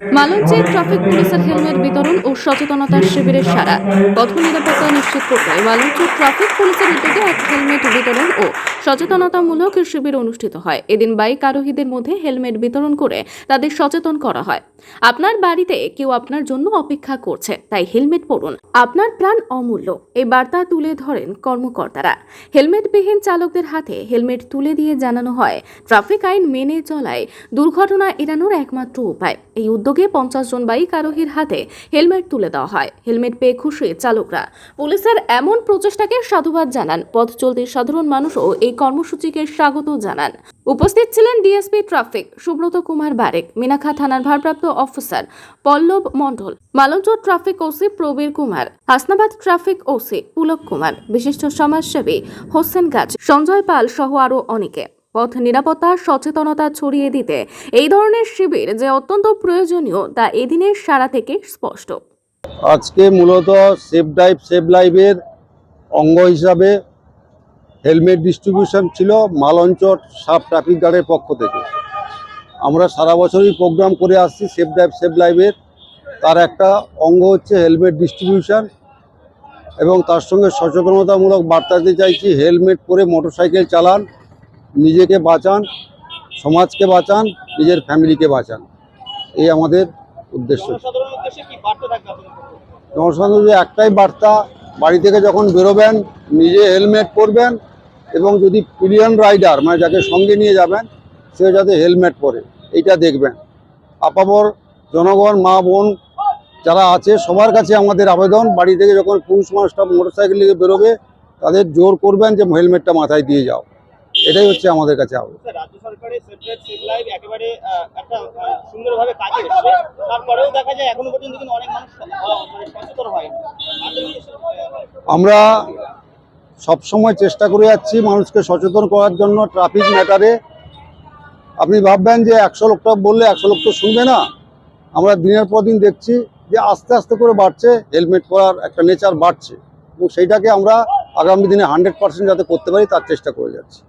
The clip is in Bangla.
মালঞ্চে ট্রাফিক পুলিশের হেলমেট বিতরণ ও সচেতনতার শিবিরের সারা পথ নিরাপত্তা নিশ্চিত করতে মালঞ্চ ট্রাফিক পুলিশের উদ্যোগে এক হেলমেট বিতরণ ও সচেতনতামূলক শিবির অনুষ্ঠিত হয়। এদিন বাইক আরোহীদের মধ্যে হেলমেট বিতরণ করে তাদের সচেতন করা হয়। আপনার বাড়িতে কেউ আপনার জন্য অপেক্ষা করছে, তাই হেলমেট পরুন। আপনার প্রাণ অমূল্য, এই বার্তা তুলে ধরেন কর্মকর্তারা। হেলমেটবিহীন চালকদের হাতে হেলমেট তুলে দিয়ে জানানো হয়, ট্রাফিক আইন মেনে চলায় দুর্ঘটনা এড়ানোর একমাত্র উপায়। এই উদ্যোগে পঞ্চাশ জন বাইক আরোহীর হাতে হেলমেট তুলে দেওয়া হয়। হেলমেট পেয়ে খুশি চালকরা। পুলিশের এমন প্রচেষ্টাকে সাধুবাদ জানান পথ চলতি সাধারণ মানুষও এই কর্মসূচিকে স্বাগত জানান। উপস্থিত ছিলেন ডিএসপি ট্রাফিক সুব্রত কুমার বারেক মিনাখা থানার ভারপ্রাপ্ত officer Pallab Mondal Malancha traffic OC Prabir Kumar, Hasnabad traffic OC Pulak Kumar, বিশিষ্ট সমাজসেবী হোসেন গাছ, সঞ্জয় পাল সহ আরও অনেকে। পথ নিরাপত্তা, সচেতনতা ছড়িয়ে দিতে। এই ধরনের শিবির যে অত্যন্ত প্রয়োজনীয়, তা এদিনের সারা থেকে স্পষ্ট। আজকে মূলত সেফ ড্রাইভ সেভ লাইভের অঙ্গ হিসাবে হেলমেট ডিস্ট্রিবিউশন ছিল মালঞ্চট সাব ট্রাফিক গার্ডের পক্ষ থেকে। আমরা সারা বছরই প্রোগ্রাম করে আসছি সেফ ড্রাইভ সেভ লাইভের তার একটা অঙ্গ হচ্ছে হেলমেট ডিস্ট্রিবিউশন এবং তার সঙ্গে সচেতনতামূলক বার্তা দিতে চাইছি, হেলমেট পরে মোটরসাইকেল চালান। নিজেকে বাঁচান সমাজকে বাঁচান নিজের ফ্যামিলিকে বাঁচান। এই আমাদের উদ্দেশ্য। জনসাধারণের একটাই বার্তা বাড়ি থেকে যখন বেরোবেন নিজে হেলমেট পরবেন এবং যদি পিলিয়ন রাইডার মানে যাকে সঙ্গে নিয়ে যাবেন সে যাতে হেলমেট পরে এইটা দেখবেন। আপামর জনগণ মা বোন যারা আছে সবার কাছে আমাদের আবেদন বাড়ি থেকে যখন পুরুষ মানুষটা মোটরসাইকেল নিয়ে বেরোবে তাদের জোর করবেন যে হেলমেটটা মাথায় দিয়ে যাও। এটাই হচ্ছে আমাদের কাছে আবেদন রাজ্য সরকারের একেবারে একটা সুন্দরভাবে কাজে এসছে। তারপরেও দেখা যায় এখনও পর্যন্ত কিন্তু অনেক মানুষ মানে সচেতন হয় আমরা সব সময় চেষ্টা করে যাচ্ছি মানুষকে সচেতন করার জন্য ট্রাফিক ম্যাটারে আপনি ভাববেন যে একশো লোকটা বললে একশো লোক তো শুনবে না। আমরা দিনের পর দিন দেখছি যে আস্তে আস্তে করে বাড়ছে হেলমেট পরার একটা নেচার বাড়ছে। এবং সেইটাকে আমরা আগামী দিনে হান্ড্রেড পার্সেন্ট যাতে করতে পারি তার চেষ্টা করে যাচ্ছি।